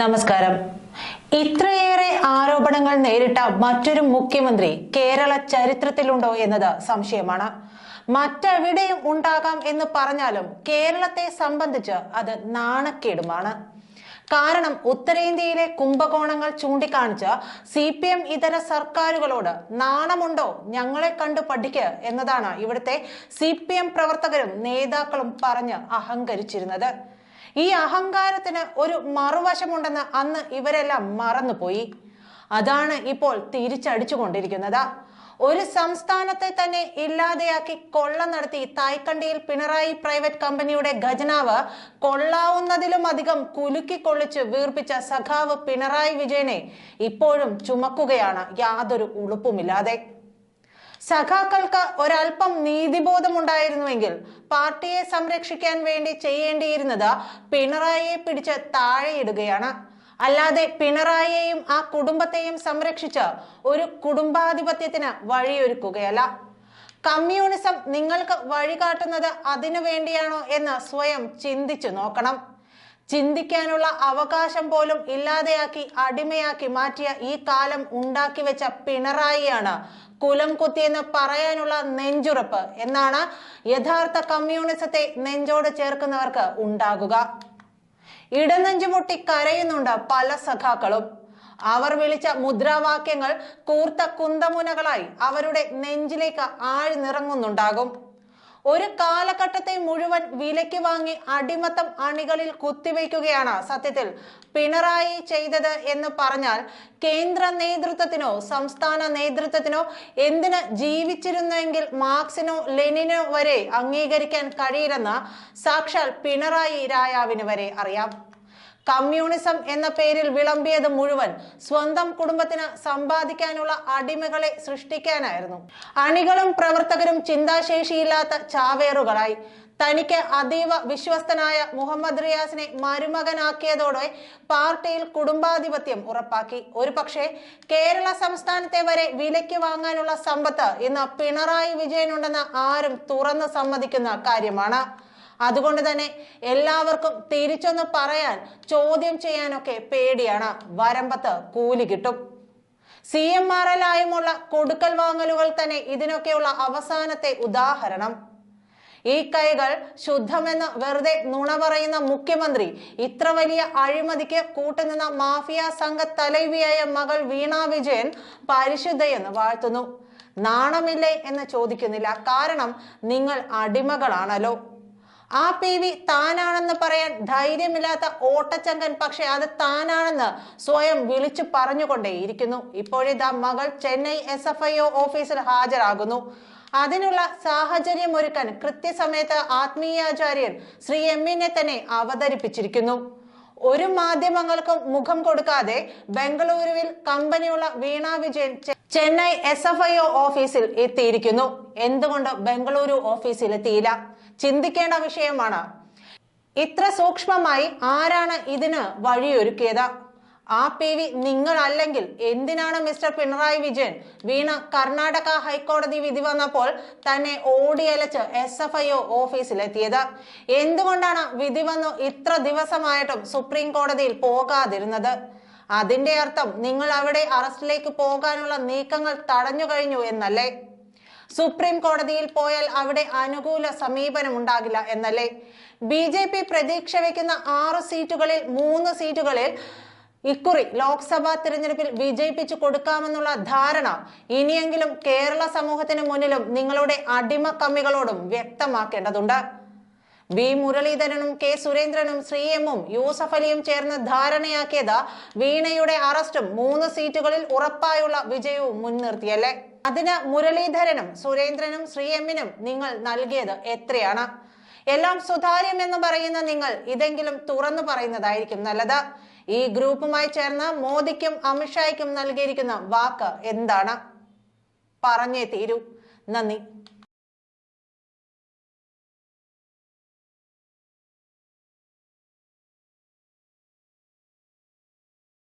നമസ്കാരം. ഇത്രയേറെ ആരോപണങ്ങൾ നേരിട്ട മറ്റൊരു മുഖ്യമന്ത്രി കേരള ചരിത്രത്തിലുണ്ടോ എന്നത് സംശയമാണ്. മറ്റെവിടെയും ഉണ്ടാകാം എന്ന് പറഞ്ഞാലും കേരളത്തെ സംബന്ധിച്ച് അത് നാണക്കേടുമാണ്. കാരണം ഉത്തരേന്ത്യയിലെ കുംഭകോണങ്ങൾ ചൂണ്ടിക്കാണിച്ച് സി പി എം ഇതര സർക്കാരുകളോട് നാണമുണ്ടോ ഞങ്ങളെ കണ്ടു പഠിക്ക് എന്നതാണ് ഇവിടുത്തെ സി പി എം പ്രവർത്തകരും നേതാക്കളും പറഞ്ഞ് അഹങ്കരിച്ചിരുന്നത്. ഈ അഹങ്കാരത്തിന് ഒരു മറുവശമുണ്ടെന്ന് അന്ന് ഇവരെല്ലാം മറന്നുപോയി. അതാണ് ഇപ്പോൾ തിരിച്ചടിച്ചുകൊണ്ടിരിക്കുന്നത്. ഒരു സംസ്ഥാനത്തെ തന്നെ ഇല്ലാതെയാക്കി കൊള്ള നടത്തി തായ്ക്കണ്ടിയിൽ പിണറായി പ്രൈവറ്റ് കമ്പനിയുടെ ഖജനാവ് കൊള്ളാവുന്നതിലും അധികം കുലുക്കി കൊള്ളിച്ച് വീർപ്പിച്ച സഖാവ് പിണറായി വിജയനെ ഇപ്പോഴും ചുമക്കുകയാണ്. യാതൊരു ഉളുപ്പുമില്ലാതെ. സഖാക്കൾക്ക് ഒരല്പം നീതിബോധമുണ്ടായിരുന്നുവെങ്കിൽ പാർട്ടിയെ സംരക്ഷിക്കാൻ വേണ്ടി ചെയ്യേണ്ടിയിരുന്നത് പിണറായിയെ പിടിച്ച് താഴെയിടുകയാണ്. അല്ലാതെ പിണറായിയെയും ആ കുടുംബത്തെയും സംരക്ഷിച്ച് ഒരു കുടുംബാധിപത്യത്തിന് വഴിയൊരുക്കുകയല്ല. കമ്മ്യൂണിസം നിങ്ങൾക്ക് വഴികാട്ടുന്നത് അതിനു വേണ്ടിയാണോ എന്ന് സ്വയം ചിന്തിച്ചു നോക്കണം. ചിന്തിക്കാനുള്ള അവകാശം പോലും ഇല്ലാതെയാക്കി അടിമയാക്കി മാറ്റിയ ഈ കാലം ഉണ്ടാക്കി വെച്ച പിണറായിയാണ് കുലം കുത്തിയെന്ന് പറയാനുള്ള നെഞ്ചുറപ്പ് എന്നാണ് യഥാർത്ഥ കമ്മ്യൂണിസത്തെ നെഞ്ചോട് ചേർക്കുന്നവർക്ക് ഉണ്ടാകുക. ഇടനെഞ്ചുമുട്ടി കരയുന്നുണ്ട് പല സഖാക്കളും. അവർ വിളിച്ച മുദ്രാവാക്യങ്ങൾ കൂർത്ത കുന്തമുനകളായി അവരുടെ നെഞ്ചിലേക്ക് ആഴ്ന്നിറങ്ങുന്നുണ്ടാകും. ഒരു കാലഘട്ടത്തെ മുഴുവൻ വിലയ്ക്ക് വാങ്ങി അടിമത്തം അണികളിൽ കുത്തിവെക്കുകയാണ് സത്യത്തിൽ പിണറായി ചെയ്തത് എന്ന് പറഞ്ഞാൽ കേന്ദ്ര നേതൃത്വത്തിനോ സംസ്ഥാന നേതൃത്വത്തിനോ എന്തിന് ജീവിച്ചിരുന്നെങ്കിൽ മാർക്സിനോ ലെനിനോ വരെ അംഗീകരിക്കാൻ കഴിയില്ലെന്ന് സാക്ഷാൽ പിണറായി രായാവിന് വരെ അറിയാം. കമ്മ്യൂണിസം എന്ന പേരിൽ വിളമ്പിയത് മുഴുവൻ സ്വന്തം കുടുംബത്തിന് സമ്പാദിക്കാനുള്ള അടിമകളെ സൃഷ്ടിക്കാനായിരുന്നു. അണികളും പ്രവർത്തകരും ചിന്താശേഷിയില്ലാത്ത ചാവേറുകളായി. തനിക്ക് അതീവ വിശ്വസ്തനായ മുഹമ്മദ് റിയാസിനെ മരുമകനാക്കിയതോടെ പാർട്ടിയിൽ കുടുംബാധിപത്യം ഉറപ്പാക്കി. ഒരു പക്ഷേ കേരള സംസ്ഥാനത്തെ വരെ വിലയ്ക്ക് വാങ്ങാനുള്ള സമ്പത്ത് ഇന്ന് പിണറായി വിജയനുണ്ടെന്ന് ആരും തുറന്നു സമ്മതിക്കുന്ന കാര്യമാണ്. അതുകൊണ്ട് തന്നെ എല്ലാവർക്കും തിരിച്ചൊന്ന് പറയാൻ ചോദ്യം ചെയ്യാനൊക്കെ പേടിയാണ്. വരമ്പത്ത് കൂലി കിട്ടും. സി എം ആർ എൽ ആയുമുള്ള കൊടുക്കൽ വാങ്ങലുകൾ തന്നെ ഇതിനൊക്കെയുള്ള അവസാനത്തെ ഉദാഹരണം. ഈ കൈകൾ ശുദ്ധമെന്ന് വെറുതെ നുണ പറയുന്ന മുഖ്യമന്ത്രി ഇത്ര വലിയ അഴിമതിക്ക് കൂട്ടുനിന്ന മാഫിയ സംഘ തലവിയായ മകൾ വീണ വിജയൻ പരിശുദ്ധയെന്ന് വാഴ്ത്തുന്നു. നാണമില്ലേ എന്ന് ചോദിക്കുന്നില്ല. കാരണം നിങ്ങൾ അടിമകളാണല്ലോ. ആ പി വി താനാണെന്ന് പറയാൻ ധൈര്യമില്ലാത്ത ഓട്ടച്ചങ്കൻ പക്ഷെ അത് താനാണെന്ന് സ്വയം വിളിച്ചു പറഞ്ഞുകൊണ്ടേയിരിക്കുന്നു. ഇപ്പോഴിതാ മകൾ Chennai S F I O ഓഫീസിൽ ഹാജരാകുന്നു. അതിനുള്ള സാഹചര്യം ഒരുക്കാൻ കൃത്യസമയത്ത് ആത്മീയാചാര്യൻ ശ്രീ എമ്മിനെ തന്നെ അവതരിപ്പിച്ചിരിക്കുന്നു. ഒരു മാധ്യമങ്ങൾക്കും മുഖം കൊടുക്കാതെ ബംഗളൂരുവിൽ കമ്പനിയുള്ള Veena Vijayan Chennai S F I O ഓഫീസിൽ എത്തിയിരിക്കുന്നു. എന്തുകൊണ്ട് ബംഗളൂരു ഓഫീസിൽ എത്തിയില്ല ചിന്തിക്കേണ്ട വിഷയമാണ്. ഇത്ര സൂക്ഷ്മമായി ആരാണ് ഇതിന് വഴിയൊരുക്കിയത്? ആ പി വി നിങ്ങളല്ലെങ്കിൽ എന്തിനാണ് മിസ്റ്റർ പിണറായി വിജയൻ വീണ കർണാടക ഹൈക്കോടതി വിധി വന്നപ്പോൾ തന്നെ ഓടിയലച്ച് എസ് എഫ് ഐ ഒ ഓഫീസിലെത്തിയത്? എന്തുകൊണ്ടാണ് വിധി വന്നു ഇത്ര ദിവസമായിട്ടും സുപ്രീം കോടതിയിൽ പോകാതിരുന്നത്? അതിന്റെ അർത്ഥം നിങ്ങൾ അവിടെ അറസ്റ്റിലേക്ക് പോകാനുള്ള നീക്കങ്ങൾ തടഞ്ഞു കഴിഞ്ഞു എന്നല്ലേ? സുപ്രീം കോടതിയിൽ പോയാൽ അവിടെ അനുകൂല സമീപനം ഉണ്ടാകില്ല എന്നല്ലേ? ബി ജെ പി പ്രതീക്ഷ വയ്ക്കുന്ന ആറ് സീറ്റുകളിൽ മൂന്ന് സീറ്റുകളിൽ ഇക്കുറി ലോക്സഭാ തിരഞ്ഞെടുപ്പിൽ വിജയിപ്പിച്ചു കൊടുക്കാമെന്നുള്ള ധാരണ ഇനിയെങ്കിലും കേരള സമൂഹത്തിന് മുന്നിലും നിങ്ങളുടെ അടിമ കമ്മികളോടും വ്യക്തമാക്കേണ്ടതുണ്ട്. വി മുരളീധരനും കെ സുരേന്ദ്രനും ശ്രീ എമ്മും യൂസഫ് അലിയും ചേർന്ന് ധാരണയാക്കിയത് വീണയുടെ അറസ്റ്റും മൂന്ന് സീറ്റുകളിൽ ഉറപ്പായുള്ള വിജയവും മുൻനിർത്തിയല്ലേ അതിന് മുരളീധരനും സുരേന്ദ്രനും ശ്രീ എമ്മിനും നിങ്ങൾ നൽകിയത് എത്രയാണ്? എല്ലാം സുതാര്യം എന്ന് പറയുന്ന നിങ്ങൾ ഇതെങ്കിലും തുറന്നു പറയുന്നതായിരിക്കും നല്ലത്. ഈ ഗ്രൂപ്പുമായി ചേർന്ന് മോദിക്കും അമിത്ഷായ്ക്കും നൽകിയിരിക്കുന്ന വാക്ക് എന്താണ്? പറഞ്ഞേ തീരൂ. നന്ദി.